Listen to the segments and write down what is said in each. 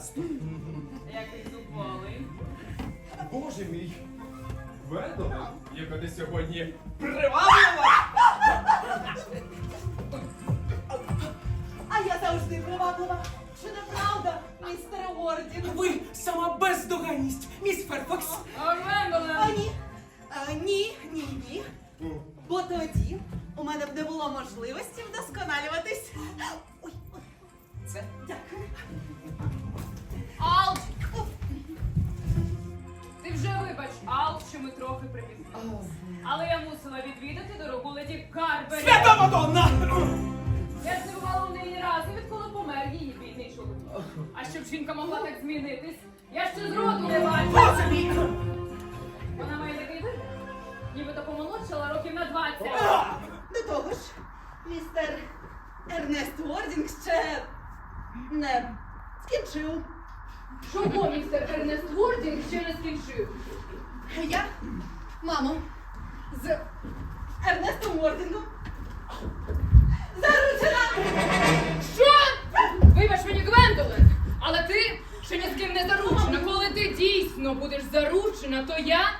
Огасту. Який зуболий. Боже мій! Вендове, яка ти сьогодні приваблива! А я завжди приваблива. Чи не правда, містере Уордін? Ви сама бездоганність, міс Ферфакс. А А ні. А, ні, ні, ні. Бо тоді у мене б не було можливості вдосконалюватись. Ой, ой, Це дякую. Алч! Ти вже вибач, Алч, що ми трохи припізнилися. Але я мусила відвідати дорогу леді Карбері. свята Мадонна! Я здивувала в неї рази, відколи помер її бідний чоловік. А щоб жінка могла так змінитись, я ще зроду не. Боже мій! Вона має такий вигляд, нібито помолодшала років на 20. До того ж, містер Ернест Уордінг ще не скінчив. Чого містер Ернест Вордінг ще не скінчив? Я, мамо, з Ернестом Уордінгом заручена. Що? Вибач мені, Гвендолен, але ти ще ні з ким не заручена. Коли ти дійсно будеш заручена, то я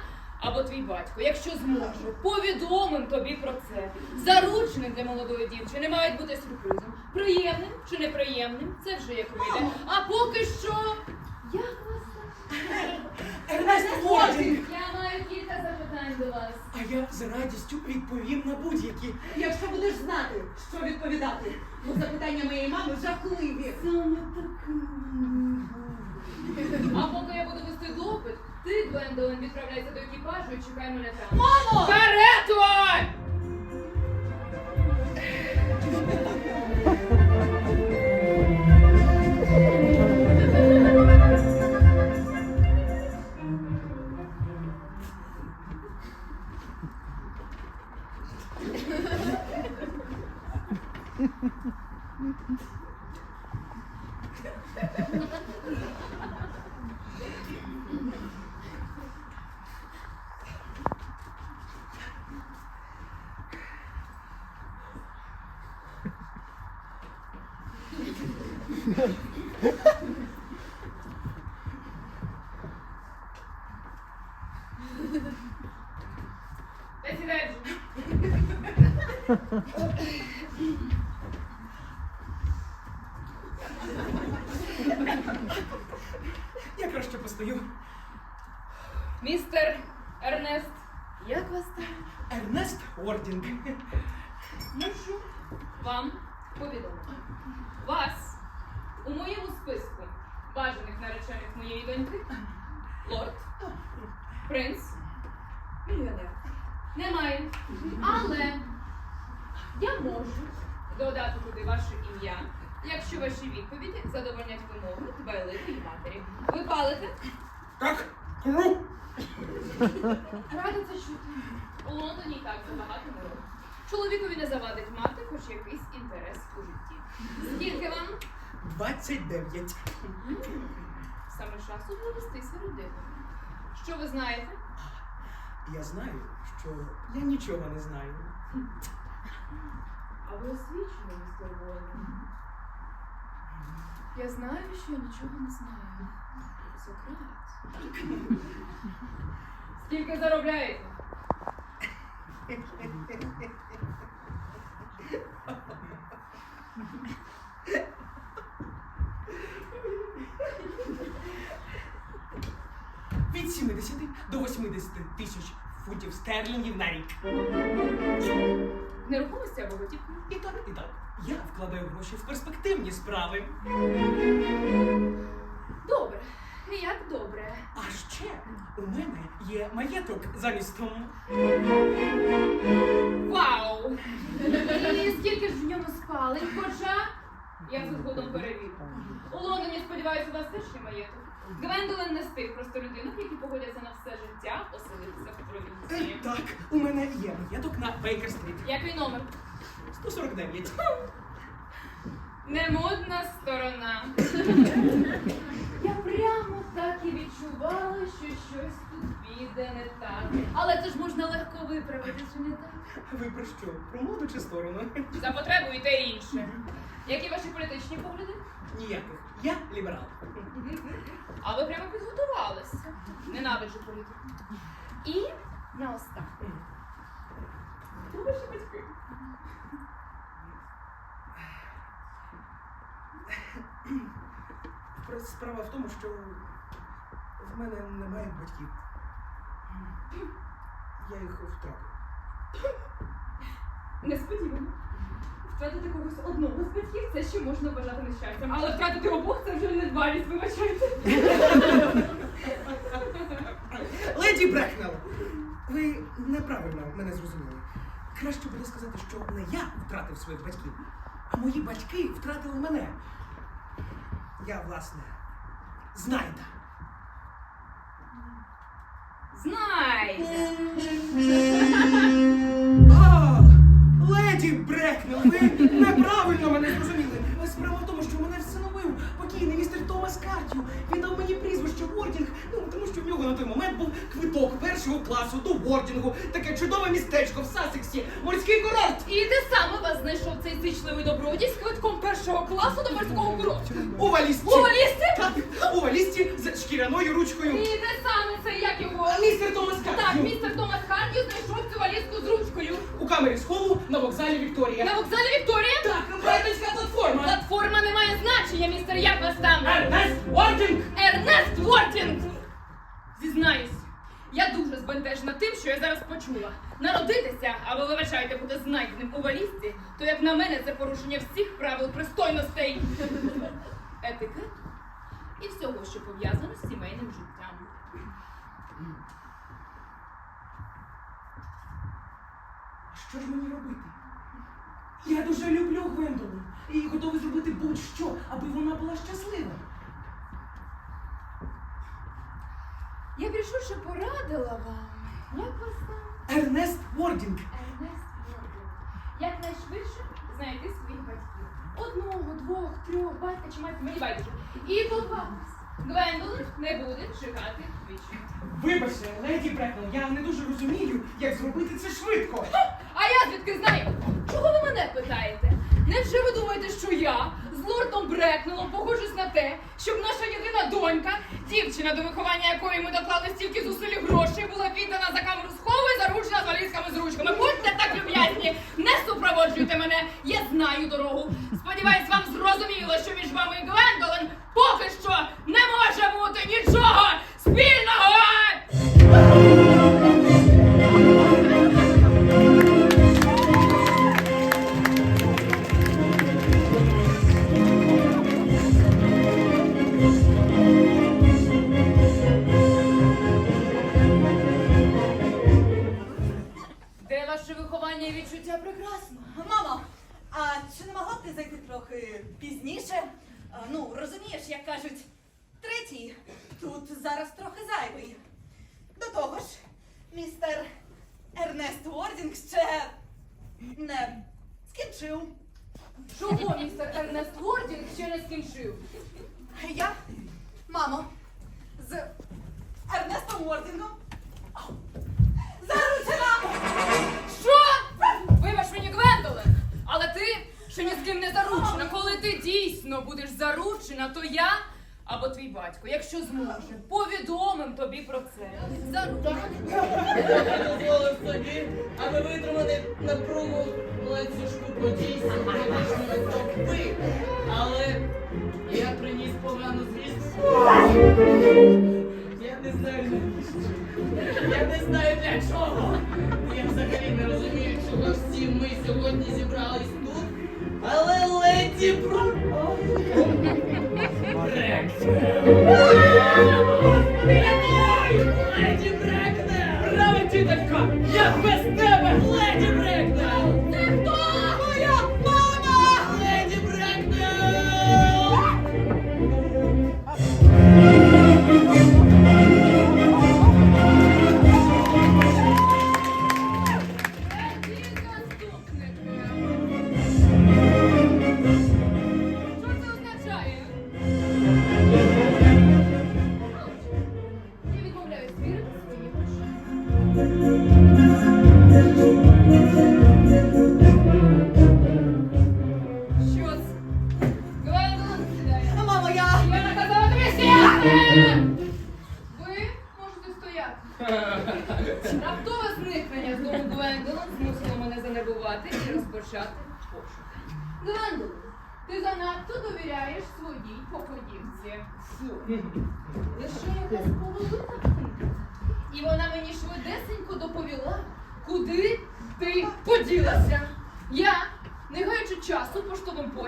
або твій батько, якщо зможе, повідомим тобі про це. Заручені для молодої дівчини мають бути сюрпризом. Приємним чи неприємним, це вже як вийде. А поки що. Як вас? Ернест Уордінг! Я маю кілька запитань до вас. А я з радістю відповім на будь-які. Якщо будеш знати, що відповідати, бо запитання моєї мами жахливі. Саме А поки я буду вести допит, ти, Гвендолен, відправляйся до екіпажу і чекай мене там. Мамо! Карету! Та бажаних наречених моєї доньки лорд, принц, мільйонер. Немає. Але я можу додати туди ваше ім'я, якщо ваші відповіді задовольнять вимоги дбайливої матері. Ви палите? Так, кру. Рада це чути. У Лондоні і так забагато народу. Чоловікові не завадить мати хоч якийсь інтерес у житті. Скільки вам 29. саме часу вивестися родину? Що ви знаєте? Я знаю, що я нічого не знаю. А ви освічені, містер Волан. Я знаю, що я нічого не знаю. Сократ. Скільки заробляєте? 50 тисяч футів стерлінгів на рік. Нерухомості або готівку? І так, і так. Я вкладаю гроші в перспективні справи. Добре, як добре. А ще у мене є маєток за містом. Вау! І скільки ж в ньому спали? Хоча я за згодом перевірю. У Лондоні, сподіваюся, у вас теж є маєток. Гвендолен не з тих простолюдинок, які погодяться на все життя оселитися в провінції. Так, у мене є маєток на Бейкер-стріт. Який номер? 149. Немодна сторона. Я прямо так і відчувала, що щось тут піде не так. Але це ж можна легко виправити, чи не так? Ви про що? Про моду чи сторону? За потребу і те інше. Які ваші політичні погляди? Ніяких. Я ліберал. А ви прямо підготувалися. Ненавиджу політику. І наостанок. Хто ваші батьки? Справа в тому, що в мене немає батьків. Я їх втратив. Несподівано. Втратити когось одного з батьків це ще можна вважати нещастям. Але втратити обох це вже недбалість, вибачайте. Леді Брекнел! Ви неправильно мене зрозуміли. Краще буде сказати, що не я втратив своїх батьків, а мої батьки втратили мене. Я, власне, знайда. Знайте. Справа в тому, що мене всиновив покійний містер Томас Картю. Він дав мені прізвище Вордінг, ну тому що в нього на той момент був квиток першого класу до Вордінгу. Таке чудове містечко в Сасексі, морський курорт. І де саме вас знайшов цей зичливий добродій з квитком першого класу до морського курорту? У валізці. У валізці? Так, у валізці з шкіряною І де саме це як його? Містер Томас Картю. Так, містер Томас Хардю знайшов цю валізку з ручкою. У камері схову на вокзалі Вікторія. На вокзалі Вікторія? Платформа не має значення, містер, як вас там? Ернест Уортінг! Ернест Вортінг! Зізнаюсь, я дуже збентежена тим, що я зараз почула. Народитися, або вибачайте, буде знайденим у валізці, то як на мене це порушення всіх правил пристойностей, етикету і всього, що пов'язано з сімейним життям. Що ж мені робити? Я дуже люблю Гвендолин і готовий зробити будь-що, аби вона була щаслива. Я б рішуче порадила вам. Як вас там? Ернест Вордінг. Ернест Вордінг. Якнайшвидше знайти своїх батьків. Одного, двох, трьох, батька чи матір, мені байдуже. І попатись. Гвендолин не буде чекати вічно. Вибачте, леді Брекнел, я не дуже розумію, як зробити це швидко. А я звідки знаю? Чого ви мене питаєте? Невже ви думаєте, що я з лордом Брекнелом погоджусь на те, щоб наша єдина донька, дівчина, до виховання якої ми доклали стільки зусиль і грошей, була віддана за камеру схову і заручена з валізками з ручками? Будьте так люб'язні, не супроводжуйте мене, я знаю дорогу. Сподіваюсь, вам зрозуміло, що між вами і Гвендолин дійсно будеш заручена, то я або твій батько, якщо зможе, повідомим тобі про це. Заручена. дозволив собі, аби витримати напругу ланцюжку подій сьогоднішньої толпи. Але я приніс погану звістку. Я не знаю. Я не знаю для чого. Я взагалі не розумію, чого всі ми сьогодні зібрались Леді Брекнер! Браво,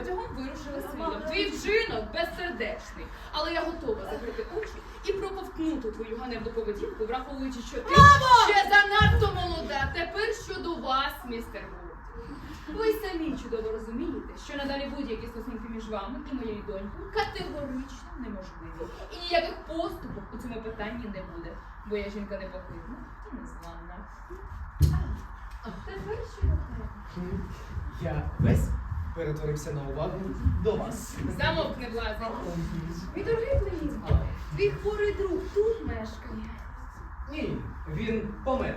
потягом вирушила слідом. Твій вчинок безсердечний, але я готова закрити очі і проковтнути твою ганебну поведінку, враховуючи, що ти ще занадто молода. Тепер щодо вас, містер Вуд. Ви самі чудово розумієте, що надалі будь-які стосунки між вами і моєю донькою категорично неможливі. І ніяких поступок у цьому питанні не буде, бо я жінка непохитна і незламна. А тепер щодо тебе. Я весь перетворився на увагу до вас. Замовкни, власне. Мій дорогий Плеїзм, твій хворий друг тут мешкає. Ні, він помер.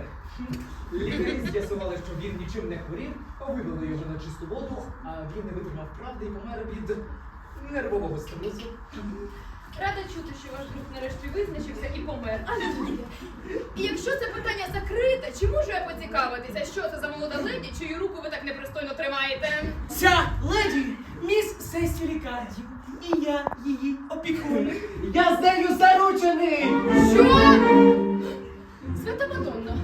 Лікарі з'ясували, що він нічим не хворів, вивели його на чисту воду, а він не витримав правди і помер від нервового струсу. Рада чути, що ваш друг нарешті визначився і помер. Алілуя. І якщо це питання закрите, чи можу я поцікавитися, що це за молода леді, чию руку ви так непристойно тримаєте? Ця леді міс Сесілі Кардів, і я її опікун. Я з нею заручений! Що? Свята Мадонна,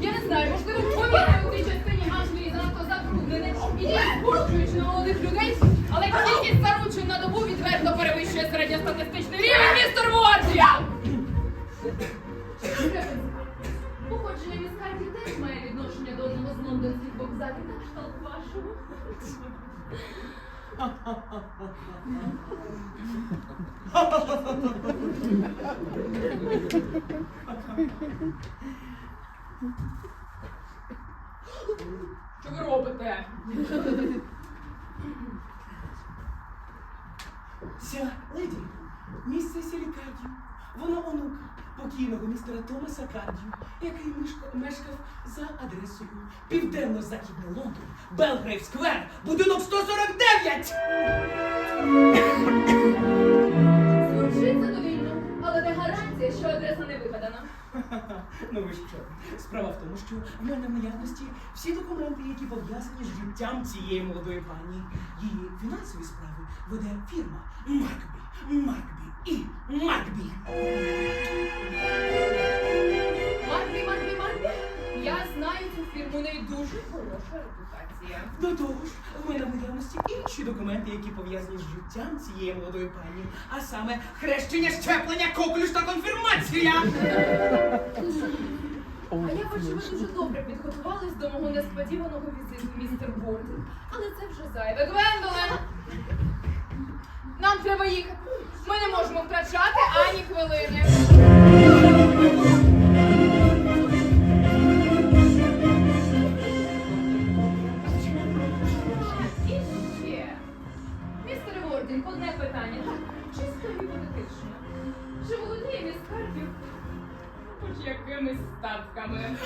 я не знаю, можливо, повітря у цій частині Англії занадто забруднене і діє збуджуючи на молодих людей, але кількість заручин на добу відверто перевищує середньостатистичний рівень містер Вордія! Походження міскальців теж має відношення до одного з лондонських вокзалів на кшталт вашого. Що ви робите? Ця леді міс Сесілі Кардів. Вона онука покійного містера Томаса Кардію, який мешка- мешкав за адресою Південно-Західний Лондон, Белгрейв Сквер, будинок 149! Звучить задовільно, але не гарантія, що адреса не вигадана. Ну ви що? Справа в тому, що в мене в наявності всі документи, які пов'язані з життям цієї молодої пані. Її фінансові справи веде фірма Макбі, Макбі і Макбі. Марбі, Макбі, Макбі. Я знаю у неї дуже хороша репутація. До того ж, в мене в наявності інші документи, які пов'язані з життям цієї молодої пані, а саме хрещення, щеплення, коклюш та конфірмація. А я бачу, ви дуже добре підготувались до мого несподіваного візиту, містер Борден. Але це вже зайве. Гвендолен! Нам треба їхати. Ми не можемо втрачати ані хвилини. Якимись статками?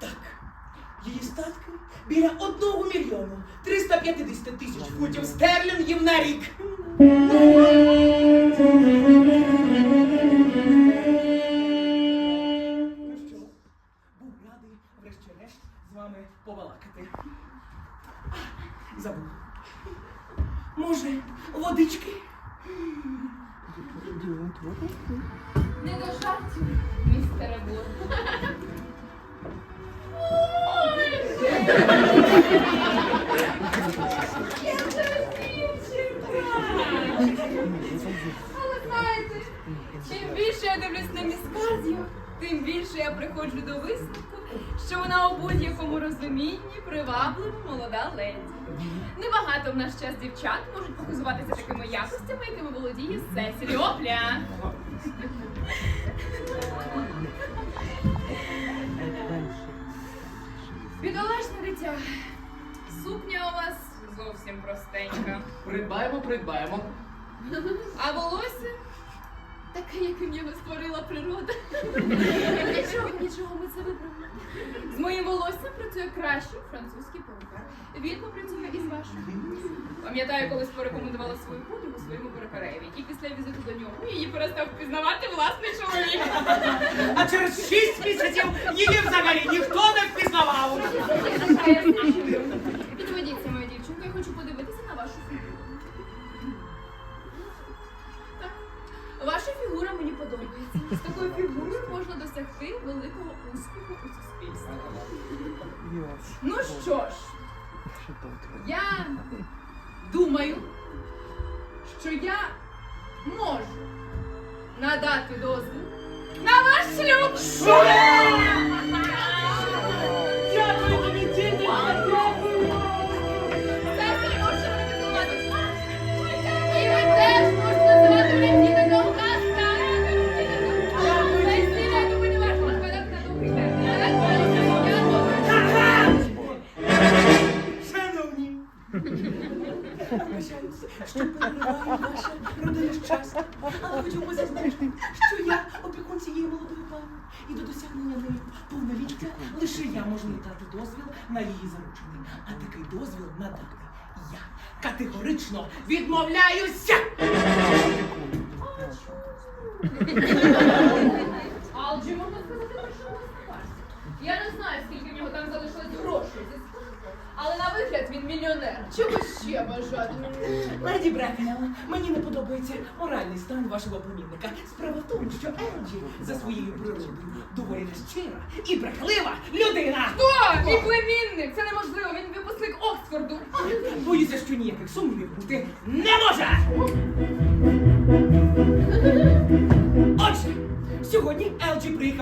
Так, її статки біля одного мільйону 350 тисяч футів стерлінгів на рік. Не до жартів, містере Вордін. Але знаєте, чим більше я дивлюсь на місказію, тим більше я приходжу до висновку, що вона у будь-якому розумінні приваблива молода леді. Небагато в наш час дівчат можуть показуватися такими якостями, якими володіє Сесілі Опля. Бідолашне дитя. Сукня у вас зовсім простенька. Придбаємо, придбаємо. А волосся таке, яким його створила природа. Нічого, нічого, ми це виправимо. З моїм волоссям, працює кращий французький перукар. Він працює із вашою. Пам'ятаю, колись порекомендувала свою подругу своєму перепереві І після візиту до нього її перестав впізнавати власний чоловік. А через шість місяців її взагалі ніхто не впізнавав. Повноліття лише я можу дати дозвіл на її заручення. А такий дозвіл надати я категорично відмовляюся! Алджі, можна сказати, про що пасі. Я не знаю, скільки в нього там залишилось грошей але на вигляд він мільйонер. Чого ще бажати? Леді Брекенел, мені не подобається моральний стан вашого племінника. Справа в тому, що Енджі за своєю природою доволі нещира і брехлива людина. Хто? Мій племінник! Це неможливо, він випускник Оксфорду. Боюся, що ніяких сумнівів бути не може.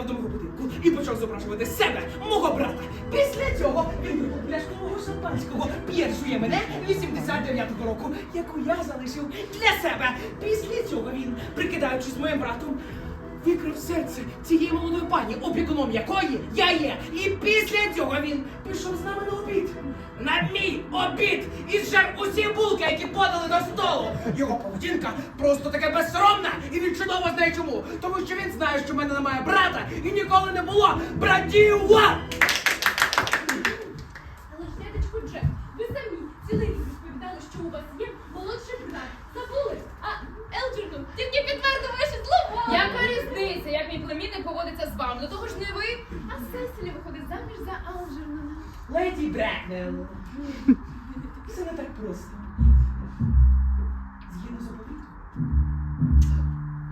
Приїхав до мого будинку і почав зображувати себе, мого брата. Після цього він випив пляшку мого шампанського, п'єршує мене 89-го року, яку я залишив для себе. Після цього він, прикидаючись моїм братом, викрив серце цієї молодої пані, опікуном якої я є. І після цього він пішов з нами на обід. На мій обід! І зжер усі булки, які подали до столу. Його поведінка просто таке безсоромна, і він чудово знає чому. Тому що він знає, що в мене немає брата і ніколи не було братів. Але ж, дядечко Джек, ви самі цілий рік розповідали, що у вас є молодший брат. Забули? А Елджерну тільки підтвердив ваші слова. Яка різниця, як мій племінник поводиться з вами? До того ж не ви. А Сесілі виходить заміж за Алджернона. Леді Брекнел. Все не так просто. Згідно заповіту,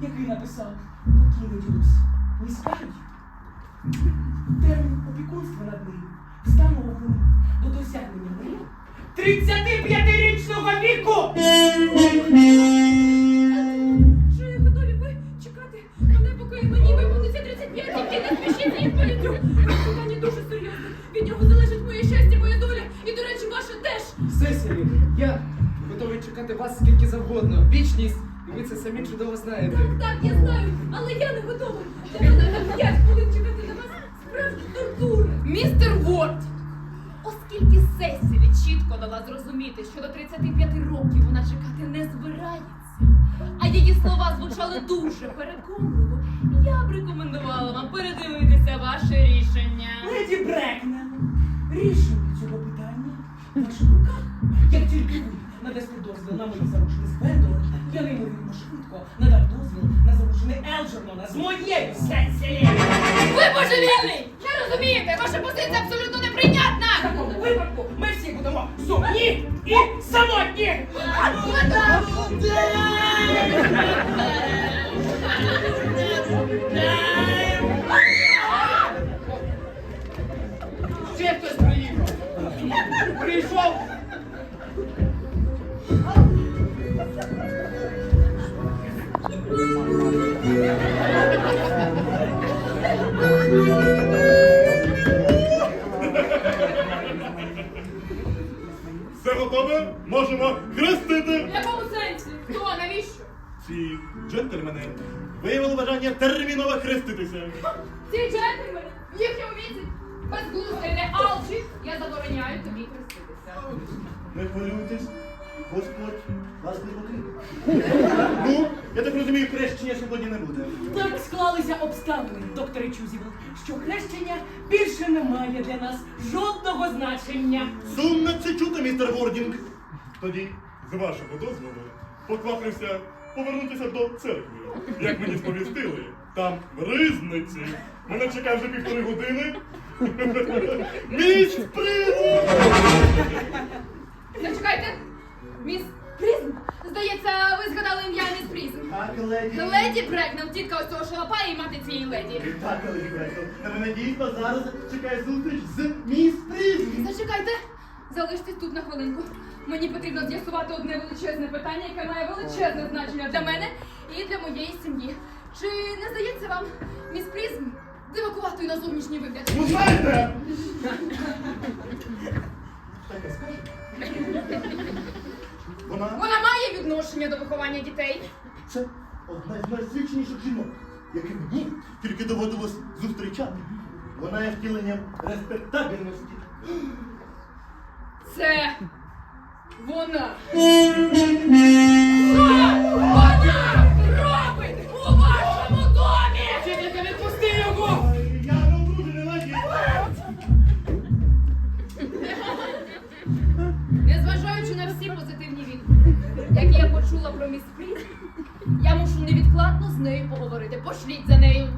який написав покійний дідусь Міскарді, термін опікунства над ним встановлений до досягнення мрії 35-річного віку! Вас скільки завгодно. Вічність, і ви це самі чудово знаєте. Так, так, я знаю, але я не готова. Мене на 5 хвилин чекати на вас справжня тортура. Містер Ворд! Оскільки Сесілі чітко дала зрозуміти, що до 35 років вона чекати не збирається, а її слова звучали дуже переконливо, я б рекомендувала вам передивитися ваше рішення. Леді Брекнел, рішення надасте дозвіл на мої заручені з Бендола, я неймовірно швидко надав дозвіл на заручений Елджернона з моєю сесії. Хреститися. Ці джентльмени в їхньому віці безглуздий не алчі. Я забороняю тобі хреститися. Не хвилюйтесь, Господь вас не покине. Ну, я так розумію, хрещення сьогодні не буде. Так склалися обставини, докторе Чузівел, що хрещення більше не має для нас жодного значення. Сумно це чути, містер Вордінг. Тоді, з вашого дозволу, поквапився повернутися до церкви. Як мені сповістили, там в ризниці. Мене чекає вже півтори години. Міс Призм! Зачекайте, міс Прізм. Здається, ви згадали ім'я міс Прізм. Так, леді. Леді Брекнел, тітка ось цього шалапая і мати цієї леді. Так, леді Брекл. На мене дійсно зараз чекає зустріч з міс Призм. Зачекайте, залиштесь тут на хвилинку. Мені потрібно з'ясувати одне величезне питання, яке має величезне значення для мене і для моєї сім'ї. Чи не здається вам, міс Прізм, дивакуватою на зовнішній вигляд? Ну знаєте! Вона Вона має відношення до виховання дітей. це одна з найзвичніших жінок, яких мені тільки доводилось зустрічати. Вона є втіленням респектабельності. Це вона почула про міс Фріз, я мушу невідкладно з нею поговорити. Пошліть за нею.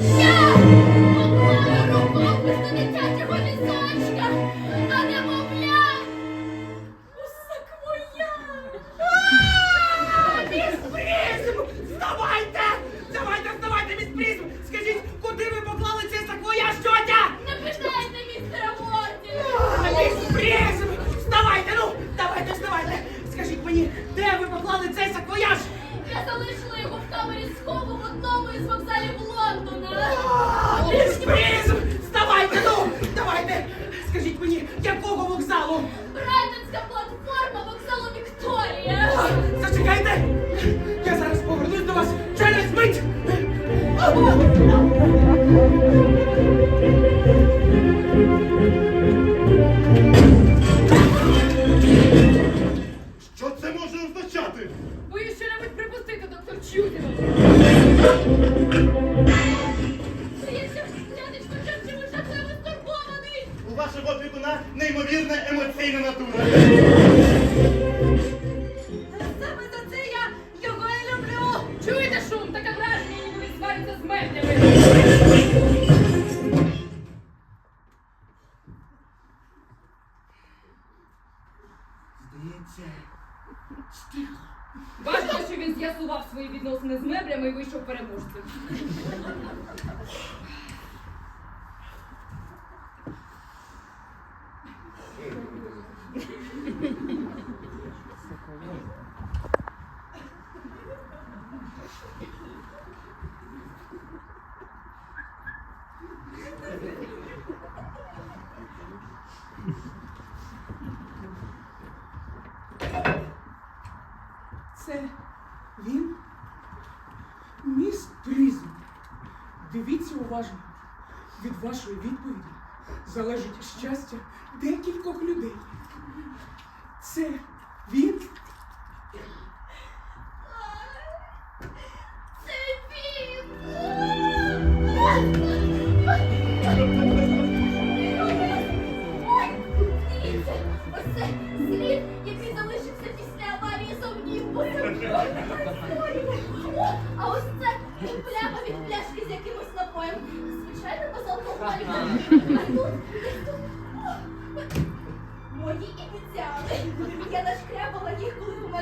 No! поважно. Від вашої відповіді залежить щастя декількох людей. Це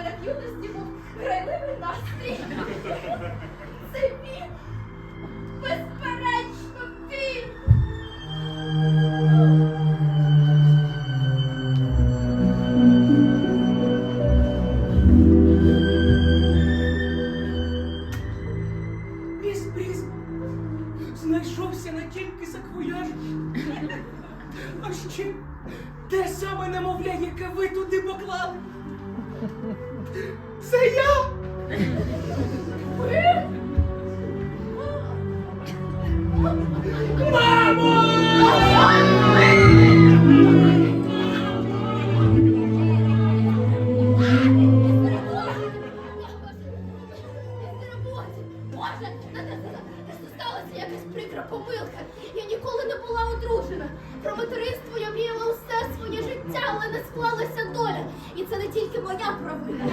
як юності був крайливий настрій. Це він склалася доля, і це не тільки моя провина.